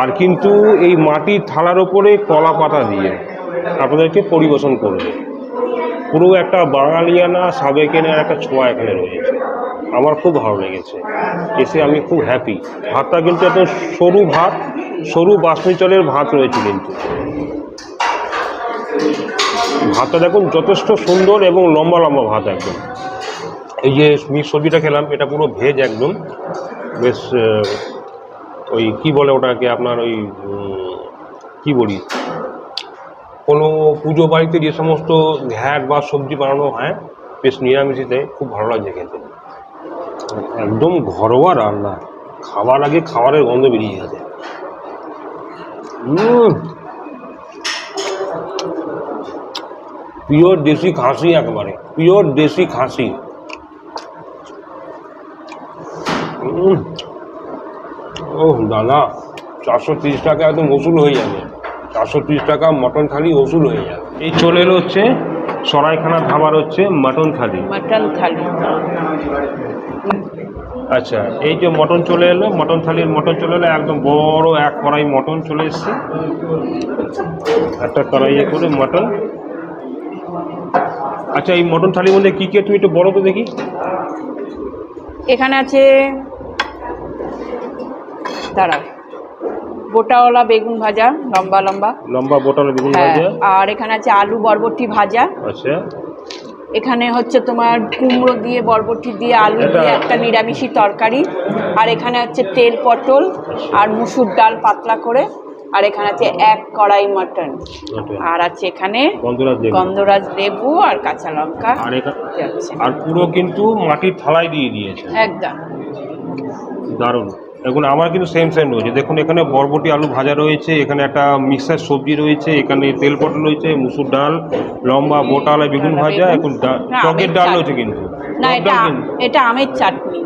আর কিন্তু এই মাটির থালার ওপরে কলা পাতা দিয়ে আপনাদেরকে পরিবেশন করবে। পুরো একটা বাঙালিয়ানা, সাবেকেনা একটা ছোঁয়া এখানে রয়েছে। আমার খুব ভালো লেগেছে। এসে আমি খুব হ্যাপি ভাতটা কিন্তু এত সরু ভাত, সরু বাসমি চালের ভাত রয়েছে কিন্তু। ভাতটা দেখুন যথেষ্ট সুন্দর এবং লম্বা লম্বা ভাত একদম। এই যে মিক্স সবজিটা খেলাম, এটা পুরো ভেজ একদম। বেশ ওই কি বলে ওটাকে আপনার ওই কি বলি? কোনো পুজো বাড়িতে যে সমস্ত ঘ্যাট বা সবজি বানানো হয় বেশ নিরামিষিতে খুব ভালো লাগছে খেতে। একদম ঘরোয়া রান্না। খাবার আগে খাবারের গন্ধ বেরিয়ে গেছে পিওর দেশি খাসি একেবারে পিওর দেশি খাসি। উম, ওহ দাদা চারশো তিরিশ টাকা একদম ওসুল হয়ে যাবে। চারশো তিরিশ টাকা মটন থালি ওসুল হয়ে যাবে। এই চলে এলো হচ্ছে সরাইখানা ধাবার হচ্ছে মটন থালি। মটন থালি। আচ্ছা এই যে মটন চলে এলো মটন থালির মটন চলে এলো একদম বড় এক কড়াই মটন চলে এসছে। একটা কড়াইয়ে করে মটন। আচ্ছা এই মটন থালির মধ্যে কী কী তুমি একটু বলো তো দেখি। এখানে আছে দাঁড়াও। গোটাওয়ালা বেগুন ভাজা লম্বা লম্বা। লম্বা বোটাল বেগুন হ্যাঁ ভাজা। আর এখানে আছে আলু বরবটি ভাজা। আচ্ছা। এখানে হচ্ছে তোমার কুমড়ো দিয়ে বরবটি দিয়ে আলু দিয়ে একটা নিরামিষি তরকারি। আর এখানে হচ্ছে তেল পটল আর মুসুর ডাল পাতলা করে। আর এখানে আছে এক কড়াই মটন। আর আছে এখানে গন্ধরাজ লেবু। আর কাঁচা লঙ্কা। আর আর পুরো কিন্তু মাটির থালায় দিয়ে দিয়েছে। একদম। দারুণ। দেখুন আমার কিন্তু সেম সেম রয়েছে। দেখুন এখানে বরবটি আলু ভাজা রয়েছে এখানে একটা মিক্সার সবজি রয়েছে এখানে তেল পটল রয়েছে মুসুর ডাল লম্বা বোটাল আর বেগুন ভাজা এখন টকের ডাল রয়েছে কিন্তু। না এটা এটা আমের চাটনি।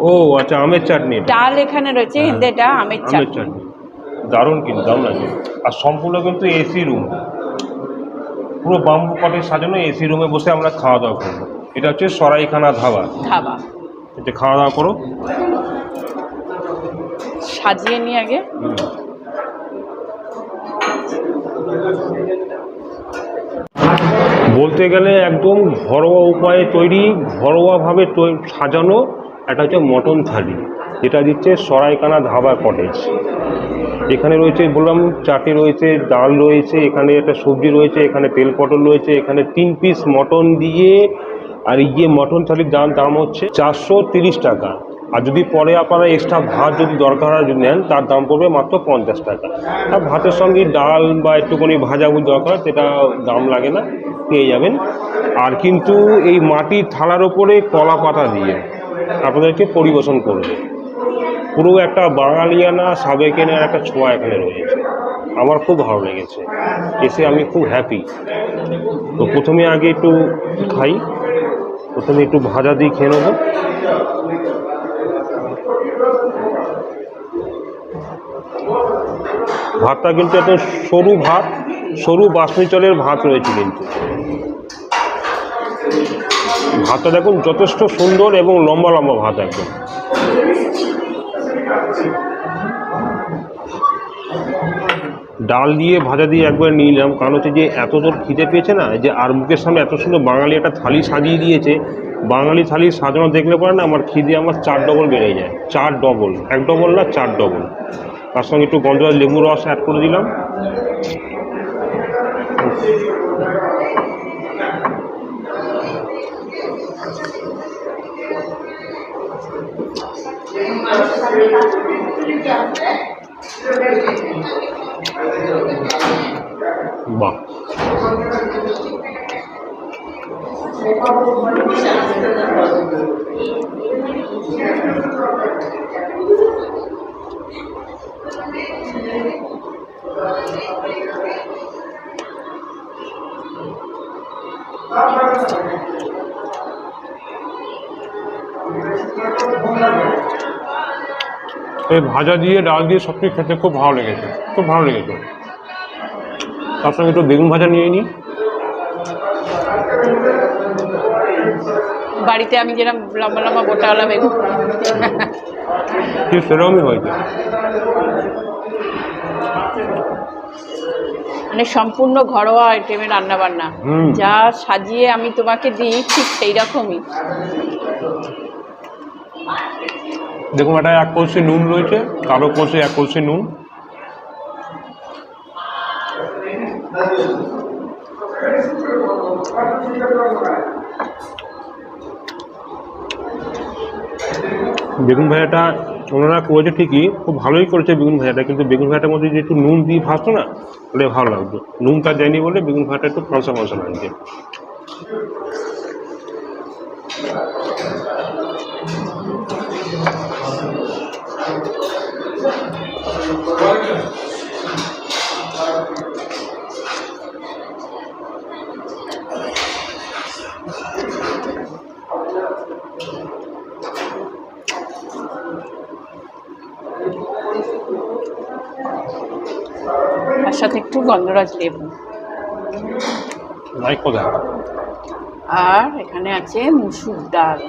ও আচ্ছা আমের চাটনি ডাল এখানে রয়েছে হ্যাঁ। কিন্তু এটা আমের চাটনি। দারুণ কিন্তু দারুণ লাগে। আর সম্পূর্ণ কিন্তু এসি রুম পুরো বাম্বু কাঠের সাজানো এসি রুমে বসে আমরা খাওয়া দাওয়া করব। এটা হচ্ছে সরাইখানা ধাবা। ধাবা। এটা খাওয়া দাওয়া করো। সাজিয়ে নিয়ে আগে। বলতে গেলে একদম ঘরোয়া উপায়ে তৈরি, ঘরোয়াভাবে সাজানো একটা হচ্ছে মটন থালি, যেটা দিচ্ছে সরাইকানা ধাবা কটেজ। এখানে রয়েছে, বললাম চাটনি রয়েছে, ডাল রয়েছে, এখানে একটা সবজি রয়েছে, এখানে তেল পটল রয়েছে, এখানে তিন পিস মটন দিয়ে, আর ইয়ে মটন থালির দাম দাম হচ্ছে চারশো টাকা। আর যদি পরে আপনারা এক্সট্রা ভাত যদি দরকার হয় যদি নেন, তার দাম পড়বে মাত্র পঞ্চাশ টাকা। আর ভাতের সঙ্গে ডাল বা একটুখানি ভাজাভুজি দরকার, সেটা দাম লাগে না, পেয়ে যাবেন। আর কিন্তু এই মাটির থালার ওপরে কলা পাতা দিয়ে আপনাদেরকে পরিবেশন করবে পুরো একটা বাঙালিয়ানা সাবেকেনা একটা ছোঁয়া এখানে রয়েছে। আমার খুব ভালো লেগেছে। এসে আমি খুব হ্যাপি তো প্রথমে আগে একটু খাই, প্রথমে একটু ভাজা দিয়ে খেয়ে নেব। ভাতটা কিন্তু এত সরু ভাত, সরু বাসমি চালের ভাত রয়েছে কিন্তু। ভাতটা দেখুন যথেষ্ট সুন্দর এবং লম্বা লম্বা ভাত একদম। ডাল দিয়ে ভাজা দিয়ে একবার নিয়ে নিলাম, কারণ হচ্ছে যে এত তোর খিদে পেয়েছে না যে আর মুখের সামনে এত সুন্দর বাঙালি একটা থালি সাজিয়ে দিয়েছে, বাঙালি থালি সাজানো দেখলে পরে না আমার খিদে, আমার চার ডবল বেড়ে যায়, চার ডবল এক ডবল না, চার ডবল তার সঙ্গে একটু গন্ধরাজ লেবু রস অ্যাড করে দিলাম। বাহ। এই ভাজা দিয়ে ডাল দিয়ে সব কিছু খেতে খুব ভালো লেগেছে খুব ভালো লেগেছে। তার সঙ্গে একটু বেগুন ভাজা নিয়ে নিই বাড়িতে আমি যেরকম লম্বা লম্বা গোটাওয়ালা বেগুন। ঠিক সেরকমই হয়েছে। মানে সম্পূর্ণ ঘরোয়া আইটেমে রান্না বান্না। যা সাজিয়ে আমি তোমাকে দিই ঠিক সেই রকমই দেখুন, এটা এক কলসি নুন রয়েছে কালো কলসি এক কলসি নুন। বেগুন ভাজাটা ওনারা করেছে ঠিকই, খুব ভালোই করেছে বেগুন ভাজাটা, কিন্তু বেগুন ভাজাটার মধ্যে যে একটু নুন দিয়ে ভাজতো না, তাহলে ভালো লাগতো। নুনটা দেয়নি বলে বেগুন ভাজাটা একটু ফাঁসা ফাঁসা লাগছে। তার সাথে একটু গন্ধরাজ লেবু আর এখানে আছে মুসুর ডাল।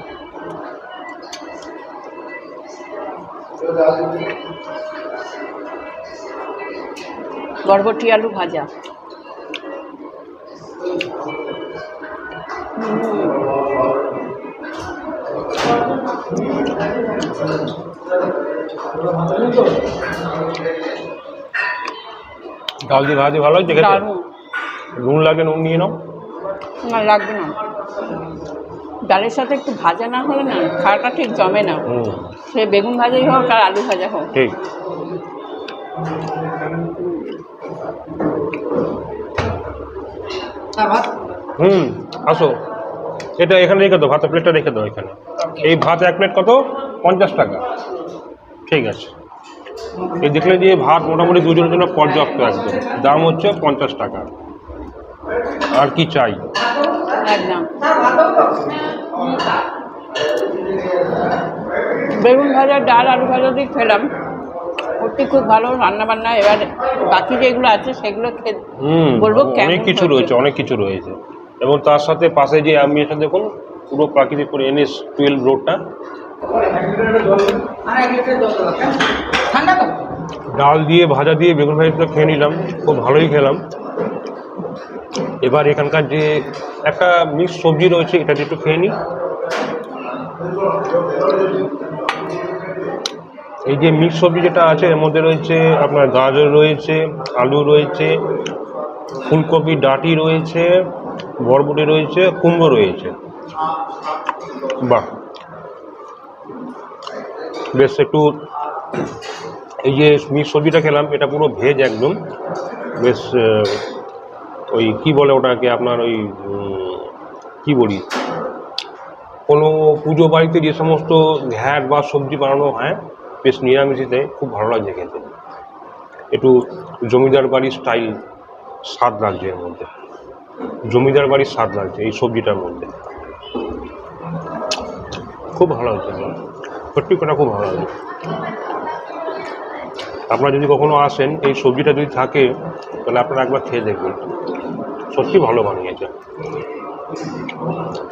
বরবটি আলু ভাজা। ডাল দিয়ে ভাজি ভালো হয়েছে খেতে? নুন লাগে নুন নিয়ে নাও। না লাগবে না। ডালের সাথে একটু ভাজা না হলে না খাওয়াটা ঠিক জমে না। সে বেগুন ভাজাই হোক আর আলু ভাজা হোক। ঠিক। হুম আসো। এটা এখানে রেখে দাও ভাতের প্লেটটা রেখে দাও এখানে। এই ভাত এক প্লেট কত? পঞ্চাশ টাকা। ঠিক আছে। এই দেখলে যে ভাত মোটামুটি দুজনের জন্য পর্যাপ্ত একদম। দাম হচ্ছে পঞ্চাশ টাকা। আর কি চাই? বেগুন ভাজা ডাল আলু ভাজা দিয়ে খেলাম। ওটি খুব ভালো রান্না বান্না এবার বাকি যেগুলো আছে সেগুলো বলব অনেক কিছু রয়েছে অনেক কিছু রয়েছে। এবং তার সাথে পাশে যে আমি এটা দেখুন পুরো প্রাকৃতিক করে এনএস টুয়েলভ রোডটা। ডাল দিয়ে ভাজা দিয়ে বেগুন ভাজিটা খেয়ে নিলাম খুব ভালোই খেলাম। এবার এখানকার যে একটা মিক্স সবজি রয়েছে এটা একটু খেয়ে নিই। এই যে মিক্স সবজি যেটা আছে, এর মধ্যে রয়েছে আপনার গাজর রয়েছে, আলু রয়েছে, ফুলকপি, ডাটি রয়েছে, বরবটি রয়েছে, কুমড়ো রয়েছে। বাহ। বেশ, একটু এই যে মিক্স সবজিটা খেলাম, এটা পুরো ভেজ একদম। বেশ ওই কি বলে ওটাকে আপনার ওই কি বলি? কোনো পুজো বাড়িতে যে সমস্ত ঘ্যাট বা সবজি বানানো হয় বেশ নিরামিষিতে খুব ভালো লাগছে খেতে। একটু জমিদার বাড়ির স্টাইল স্বাদ লাগছে এর মধ্যে। জমিদার বাড়ির স্বাদ লাগছে এই সবজিটার মধ্যে। খুব ভালো লাগছে। সত্যি কথা খুব ভালো লাগছে। আপনারা যদি কখনো আসেন, এই সবজিটা যদি থাকে, তাহলে আপনারা একবার খেয়ে দেখবেন। সত্যি ভালো বানিয়েছে।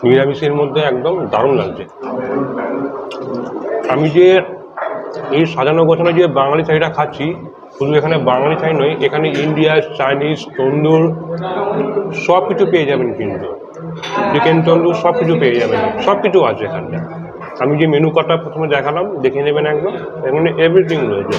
নিরামিষের মধ্যে একদম দারুণ লাগছে। আমি যে এই সাজানো গোছানো যে বাঙালি চাইটা খাচ্ছি শুধু এখানে বাঙালি চাই নয় এখানে ইন্ডিয়া চাইনিজ তন্দুর সব কিছু পেয়ে যাবেন কিন্তু। চিকেন তন্দুর সব কিছু পেয়ে যাবেন সব কিছু আছে এখানটা আমি যে মেনু কার্ডটা প্রথমে দেখালাম দেখে নেবেন একদম এখানে এভরিথিং রয়েছে।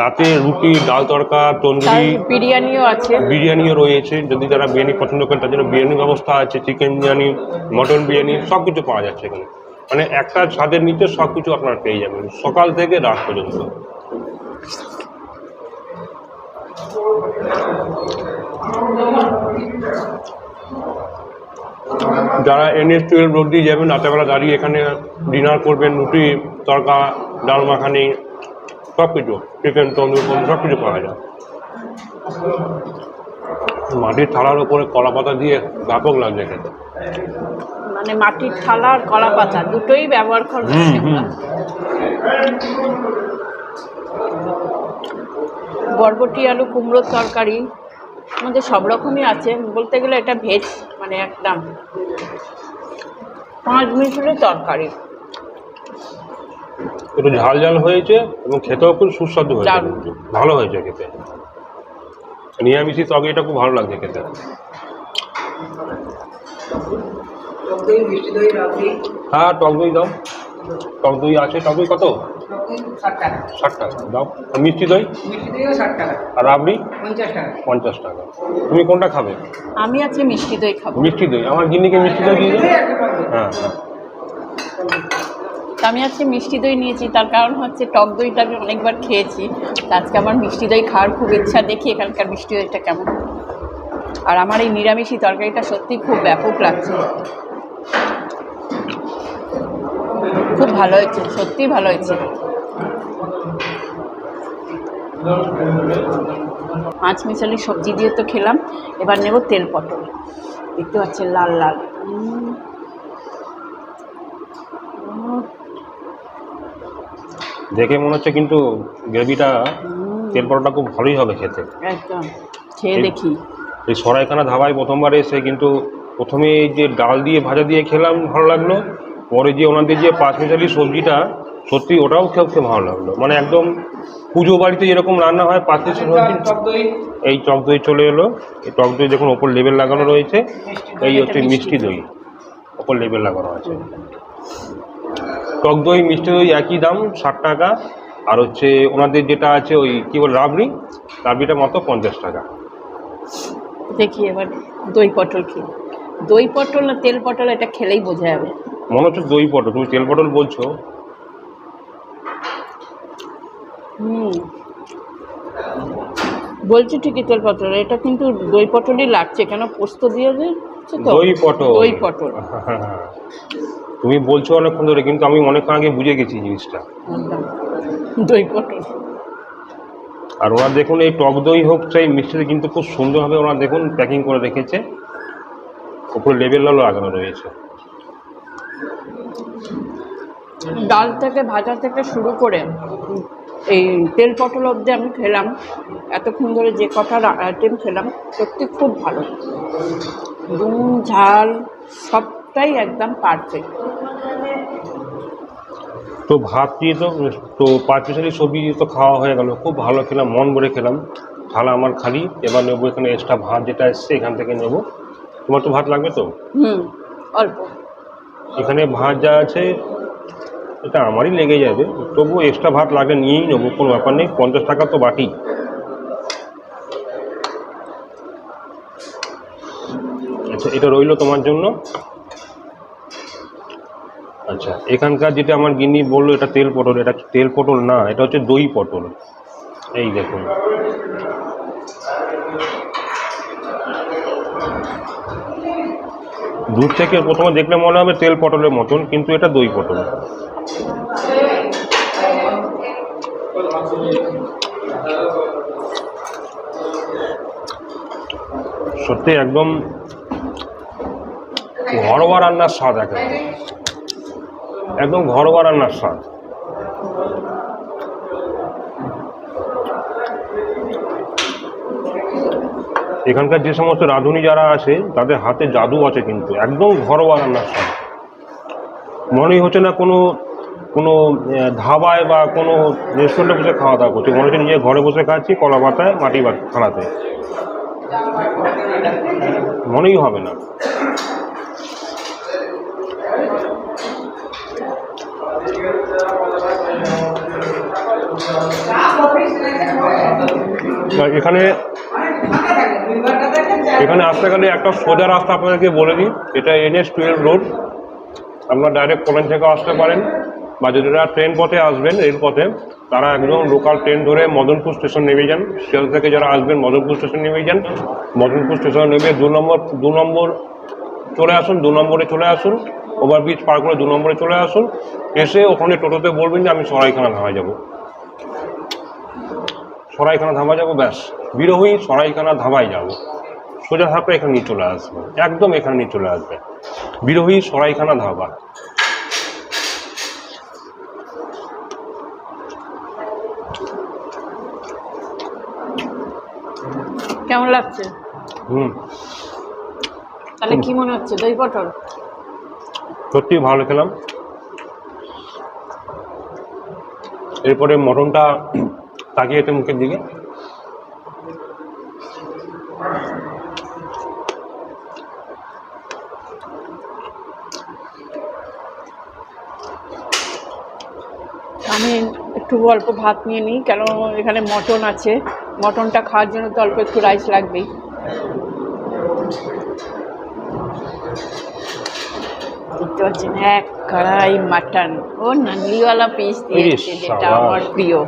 রাতে রুটি ডাল তড়কা তন্দুরি বিরিয়ানিও আছে। বিরিয়ানিও রয়েছে যদি যারা বিরিয়ানি পছন্দ করেন তার জন্য বিরিয়ানির ব্যবস্থা আছে চিকেন বিরিয়ানি মটন বিরিয়ানি সব কিছু পাওয়া যাচ্ছে এখানে। মানে একটা ছাদের নিচে সব কিছু আপনারা পেয়ে যাবেন, সকাল থেকে রাত পর্যন্ত। যারা এনএস টুয়েলভ রোড দিয়ে যাবেন, রাতেবেলা দাঁড়িয়ে এখানে ডিনার করবেন, রুটি, তড়কা, ডাল মাখানি সব কিছু চিকেন তন্দুর সব কিছু পাওয়া যায়। মাটির থালার উপরে কলা পাতা দিয়ে ব্যাপক লাগছে খেতে। মানে মাটির থালা আর কলা পাতা দুটোই ব্যবহার করা হুম বরবটি আলু কুমড়োর তরকারি আমাদের সব রকমই আছে। বলতে গেলে এটা ভেজ মানে একদম পাঁচ মিনিট মিনিটের তরকারি। একটু ঝাল ঝাল হয়েছে এবং খেতেও খুব সুস্বাদু হয়েছে। ভালো হয়েছে খেতে। নিরামিষই তবে এটা খুব ভালো লাগছে খেতে। টক দই মিষ্টি দই রাবড়ি হ্যাঁ টক দই দাও। টক দই আছে টক দই কত? ষাট টাকা। ষাট টাকা দাও। আর মিষ্টি দই? মিষ্টি দইও ষাট টাকা। আর রাবড়ি? পঞ্চাশ টাকা। পঞ্চাশ টাকা। তুমি কোনটা খাবে? আমি আজকে মিষ্টি দই খাব। মিষ্টি দই। আমার গিন্নিকে মিষ্টি দই দিয়ে হ্যাঁ হ্যাঁ। তা আমি আজকে মিষ্টি দই নিয়েছি তার কারণ হচ্ছে টক দইটা আমি অনেকবার খেয়েছি। আজকে আমার মিষ্টি দই খাওয়ার খুব ইচ্ছা দেখি এখানকার মিষ্টি দইটা কেমন। আর আমার এই নিরামিষি তরকারিটা সত্যি খুব ব্যাপক লাগছে। খুব ভালো হয়েছে সত্যিই ভালো হয়েছে। মাছ মিশালি সবজি দিয়ে তো খেলাম এবার নেব তেল পটল। দেখতে পাচ্ছেন লাল লাল। দেখে মনে হচ্ছে কিন্তু গ্রেভিটা তেল পরোটা খুব ভালোই হবে খেতে। একদম খেয়ে দেখি। এই সরাইখানা ধাবায় প্রথমবার এসে কিন্তু প্রথমে এই যে ডাল দিয়ে ভাজা দিয়ে খেলাম ভালো লাগল। পরে যে ওনাদের যে পাঁচ মিশালি সবজিটা সত্যি ওটাও খেয়ে খেয়ে ভালো লাগল। মানে একদম পুজো বাড়িতে যেরকম রান্না হয় পাঁচ মিশালি সবজি। এই টক দই চলে এলো। এই টক দই দেখুন ওপর লেবেল লাগানো রয়েছে। এই হচ্ছে মিষ্টি মিষ্টি দই। ওপর লেবেল লাগানো আছে। টক দই মিষ্টি দই একই দাম ষাট টাকা। আর হচ্ছে ওনাদের যেটা আছে ওই কী বলে রাবড়ি? রাবড়িটা মাত্র পঞ্চাশ টাকা। দেখি এবার দই পটল খেয়ে দই পটল না তেল পটল এটা খেলেই বোঝা যাবে। মনে হচ্ছে দই পটল। তুমি তেল পটল বলছো? হুম। বলছি ঠিকই তেল পটল। এটা কিন্তু দই পটলই লাগছে। কেন পোস্ত দিয়ে দিচ্ছে তো? দই পটল। দই পটল। তুমি বলছো অনেকক্ষণ ধরে কিন্তু আমি অনেকক্ষণ আগে বুঝে গেছি জিনিসটা। দই পটল। আর ওরা দেখুন এই টক দই হোক চাই মিষ্টিতে কিন্তু খুব সুন্দরভাবে ওরা দেখুন প্যাকিং করে রেখেছে। উপরে লেবেল লাগানো রয়েছে। ডাল থেকে ভাজা থেকে শুরু করে এই তেল পটল অবধি আমি খেলাম। এতক্ষণ ধরে যে কটা আইটেম খেলাম সত্যি খুব ভালো। নুন ঝাল সবটাই একদম পারফেক্ট তো ভাত দিয়ে তো তো পাঁচ মিশালি সবজি দিয়ে তো খাওয়া হয়ে গেল। খুব ভালো খেলাম মন ভরে খেলাম। থালা আমার খালি এবার নেব এখানে এক্সট্রা ভাত যেটা এসছে এখান থেকে নেব। তোমার তো ভাত লাগবে তো? হুম অল্প। এখানে ভাত যা আছে এটা আমারই লেগে যাবে। তবুও এক্সট্রা ভাত লাগে নিয়েই নেব কোনো ব্যাপার নেই পঞ্চাশ টাকা তো বাটি আচ্ছা এটা রইল তোমার জন্য। আচ্ছা এখানকার যেটা আমার গিন্নি বলল এটা তেল পটল এটা তেল পটল না এটা হচ্ছে দই পটল। এই দেখুন। দূর থেকে প্রথমে দেখলে মনে হবে তেল পটলের মতন, কিন্তু এটা দই পটল। সত্যি একদম ঘরোয়া রান্নার স্বাদ একদম একদম ঘরোয়া রান্নার স্বাদ। এখানকার যে সমস্ত রাঁধুনি যারা আছে, তাদের হাতে জাদু আছে কিন্তু, একদম ঘরোয়া রান্নার স্বাদ। মনেই হচ্ছে না কোনো কোনো ধাবায় বা কোনো রেস্টুরেন্টে বসে খাওয়া দাওয়া করছি। মনে হচ্ছে নিজে ঘরে বসে খাচ্ছি, কলা পাতায়, মাটি খাড়াতে মনেই হবে না। এখানে এখানে আসতে গেলে একটা সোজা রাস্তা আপনাদেরকে বলে দিই। এটা এনএস টুয়েলভ রোড আপনারা ডাইরেক্ট কলেজ থেকে আসতে পারেন বা যারা ট্রেন পথে আসবেন রেলপথে তারা একদম লোকাল ট্রেন ধরে মদনপুর স্টেশন নেমে যান। শিয়াল থেকে যারা আসবেন, মদনপুর স্টেশন নেমে যান। মদনপুর স্টেশন নেমে দু নম্বর দু নম্বর চলে আসুন, দু নম্বরে চলে আসুন ওভারব্রিজ পার করে দু নম্বরে চলে আসুন। এসে ওখানে টোটোতে বলবেন যে, আমি সরাইখানা ধামায় যাব। সরাইখানা ধাবা যাব, ব্যাস। বিরোহী সরাইখানা ধাবায় যাব। সোজা থাকলে এখানে নিয়ে চলে আসবে একদম এখানে নিয়ে চলে আসবে। বিরোহী সরাইখানা ধাবা। কেমন লাগছে? হুম। তাহলে কি মনে হচ্ছে? দই পটল? সত্যি ভালো খেলাম। এরপরে মটনটা তাকিয়েছে মুখের দিকে আমি একটু অল্প ভাত নিয়ে নিই কেন এখানে মটন আছে। মটনটা খাওয়ার জন্য তো অল্প একটু রাইস লাগবেই। দেখতে পাচ্ছেন এক কড়াই মাটন ও পিস দিয়েছে ইস, যেটা আমার প্রিয়।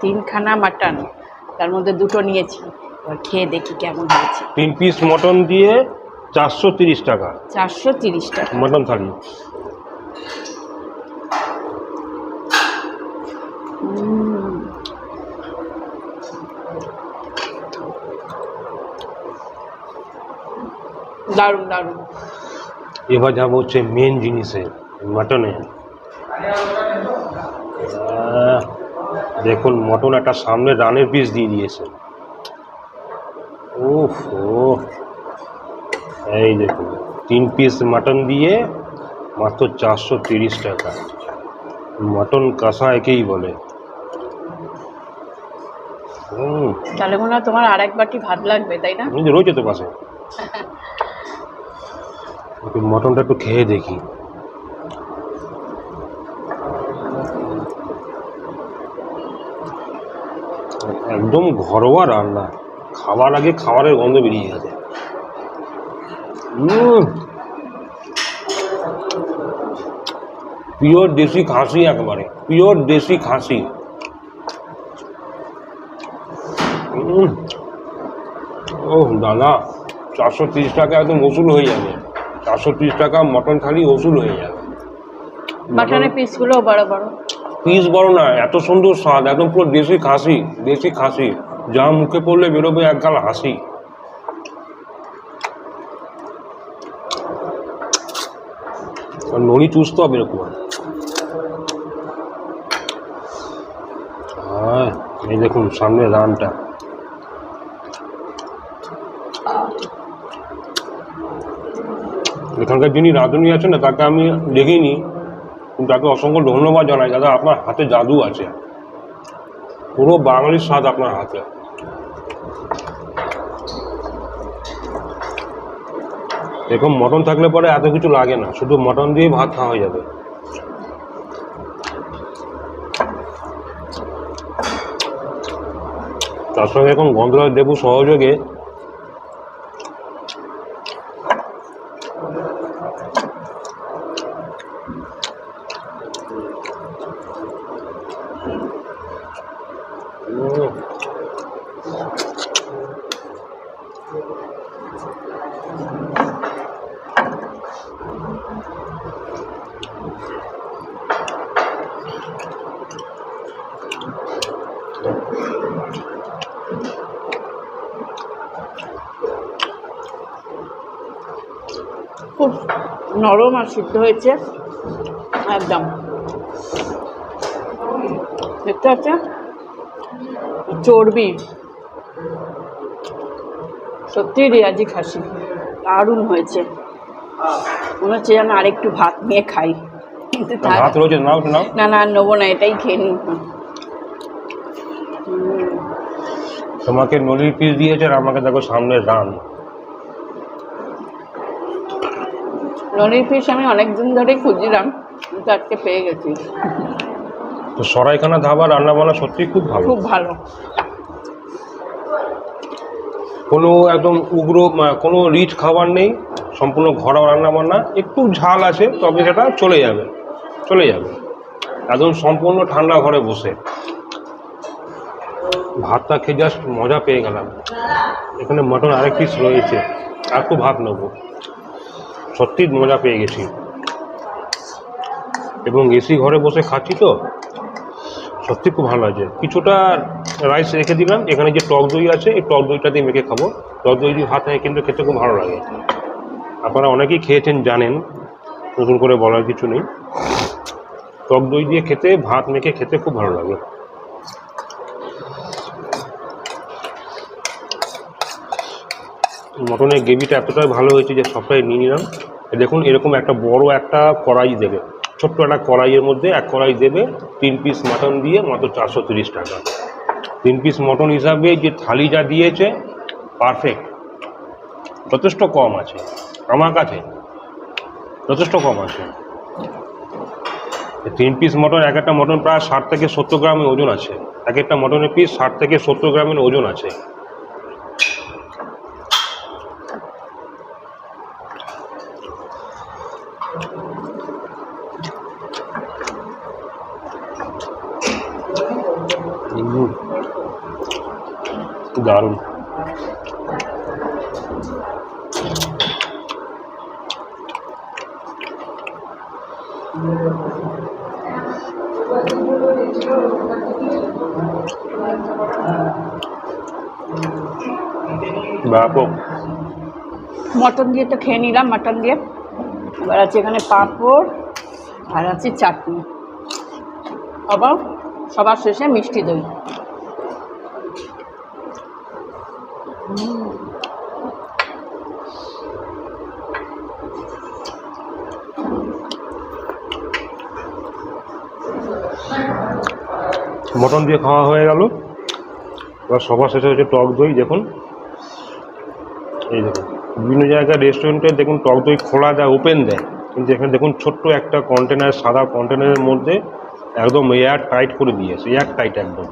তিনখানা মাটন তার মধ্যে দুটো নিয়েছি। এবার খেয়ে দেখি কেমন হয়েছে। তিন পিস মটন দিয়ে চারশো তিরিশ টাকা। চারশো তিরিশ টাকা। মটন থালি। দারুণ দারুণ। এবার যাব হচ্ছে মেন জিনিসে মটনে দেখুন মটন একটা সামনে রানের পিস দিয়ে দিয়েছে। উফ এই দেখুন, তিন পিস মটন দিয়ে মাত্র চারশো তিরিশ টাকা। মটন কষা একেই বলে। তাহলে মনে হয় তোমার আরেক বাটি ভাত লাগবে তাই না? রয়েছে তো পাশে। মটনটা একটু খেয়ে দেখি। একদম ঘরোয়া রান্না। খাবার আগে খাবারের গন্ধ বেরিয়ে গেছে পিওর দেশি খাসি একেবারে। পিওর দেশি খাসি। ও দাদা চারশো তিরিশ টাকা একদম ওসুল হয়ে যাবে। চারশো তিরিশ টাকা মটন থালি ওসুল হয়ে যাবে। মাটনের পিসগুলোও বড় বড়। পিস বড় না এত সুন্দর স্বাদ একদম পুরো দেশি খাসি দেশি খাসি। যা মুখে পড়লে বেরোবে এক গাল হাসি। আর নড়ি চুষতে হবে এরকম হ্যাঁ এই দেখুন সামনে রানটা। এখানকার যিনি রাঁধুনি আছেন না, তাকে আমি দেখিনি, কিন্তু তাকে অসংখ্য ধন্যবাদ জানাই। দাদা, আপনার হাতে জাদু আছে। পুরো বাঙালির স্বাদ আপনার হাতে। এরকম মটন থাকলে পরে এত কিছু লাগে না, শুধু মটন দিয়ে ভাত খাওয়া হয়ে যাবে। তার সঙ্গে এখন গন্ধরাজ দেবু সহযোগে খুব নরম আর সিদ্ধ হয়েছে। একদম। দেখতে পাচ্ছ? চর্বি। সত্যি রেয়াজি খাসি। দারুণ হয়েছে। মনে হচ্ছে যেন আরেকটু ভাত নিয়ে খাই। কিন্তু ভাত রয়েছে নাও একটু নাও। না না নেব না এটাই খেয়ে নিই। তোমাকে নলির পিস দিয়েছে আর আমাকে দেখো সামনে রান। ননির ফিশ আমি অনেক দিন ধরেই খুঁজছিলাম কিন্তু আজকে পেয়ে গেছি। তো সরাইখানা ধাবা রান্না বান্না সত্যিই খুব ভালো। খুব ভালো। কোনো একদম উগ্র কোনো রিচ খাবার নেই সম্পূর্ণ ঘরোয়া রান্না বান্না একটু ঝাল আছে তবে সেটা চলে যাবে। চলে যাবে। একদম সম্পূর্ণ ঠান্ডা ঘরে বসে। ভাতটা খেয়ে জাস্ট মজা পেয়ে গেলাম। এখানে মটন আরেক পিস রয়েছে, আর খুব ভাত নেব। সত্যি মজা পেয়ে গেছি। এবং এসি ঘরে বসে খাচ্ছি তো, সত্যি খুব ভালো লাগছে। কিছুটা রাইস রেখে দিলাম, এখানে যে টক দই আছে, এই টক দইটা দিয়ে মেখে খাব। টক দই দিয়ে ভাত কিন্তু খেতে খুব ভালো লাগে। আপনারা অনেকেই খেয়েছেন, জানেন, নতুন করে বলার কিছু নেই। টক দই দিয়ে খেতে, ভাত মেখে খেতে খুব ভালো লাগে। মটনের গ্রেভিটা এতটাই ভালো হয়েছে যে সবটাই নিয়ে নিলাম। দেখুন, এরকম একটা বড় একটা কড়াই দেবে। ছোট্ট একটা কড়াইয়ের মধ্যে এক কড়াই দেবে তিন পিস মাটন দিয়ে মাত্র চারশো তিরিশ টাকা। তিন পিস মটন হিসাবে যে থালি যা দিয়েছে পারফেক্ট যথেষ্ট কম আছে, আমার কাছে। যথেষ্ট কম আছে। তিন পিস মটন এক একটা মটন প্রায় ষাট থেকে সত্তর গ্রামের ওজন আছে। এক একটা মটনের পিস ষাট থেকে সত্তর গ্রামের ওজন আছে। দারুণ। ব্যাপক মটন দিয়ে তো খেয়ে নিলাম মটন দিয়ে। এবার আছে এখানে পাঁপড় আর আছে চাটনি। আবার সবার শেষে মিষ্টি দই। মটন দিয়ে খাওয়া হয়ে গেল। এবার সবার শেষে হচ্ছে টক দই দেখুন। এই দেখুন। বিভিন্ন জায়গায় রেস্টুরেন্টে দেখুন টক দই খোলা দেয় ওপেন দেয়। কিন্তু এখানে দেখুন ছোট্ট একটা কন্টেনার সাদা কন্টেনারের মধ্যে একদম এয়ার টাইট করে দিয়েছে এয়ার টাইট একদম।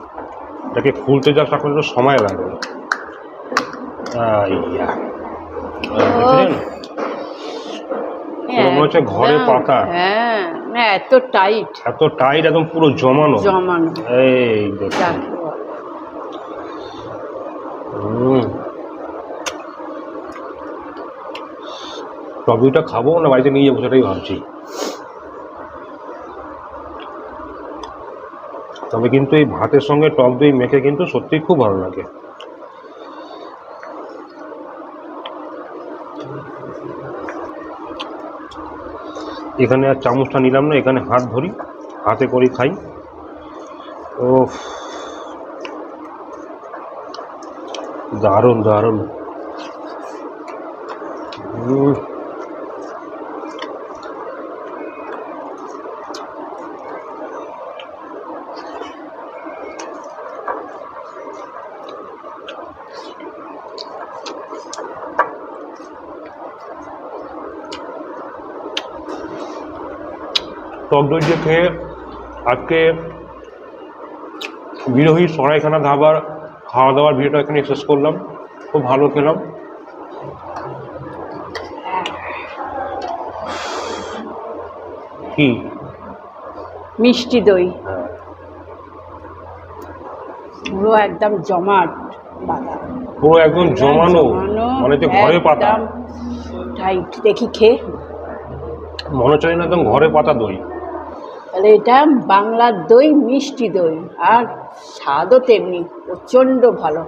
এটাকে খুলতে যা একটু সময় লাগবে? মনে হচ্ছে ঘরে পাতা। হ্যাঁ এত টাইট এত টাইট একদম পুরো জমানো। জমানো। এই দেখুন যাকে বলে। হুম টক খাব, না বাড়িতে নিয়ে যাব সেটাই ভাবছি। তবে কিন্তু এই ভাতের সঙ্গে টক দই মেখে কিন্তু সত্যিই খুব ভালো লাগে। এখানে আর চামচটা নিলাম না, এখানে হাত ধরি, হাতে করে খাই। ও দারুণ দারুণ। টক দই দিয়ে খেয়ে আজকে বিরোহী সরাইখানা ধাবার খাওয়া দাওয়ার ভিডিওটা এখানে শেষ করলাম। খুব ভালো খেলাম। কি? মিষ্টি দই। হ্যাঁ। পুরো একদম জমাট বাদাম পুরো একদম জমানো। মানে যে ঘরে পাতা। টাইট দেখি খেয়ে। মনে হচ্ছে না একদম ঘরে পাতা দই। তাহলে এটা বাংলার দই মিষ্টি দই। আর স্বাদও তেমনি প্রচণ্ড ভালো।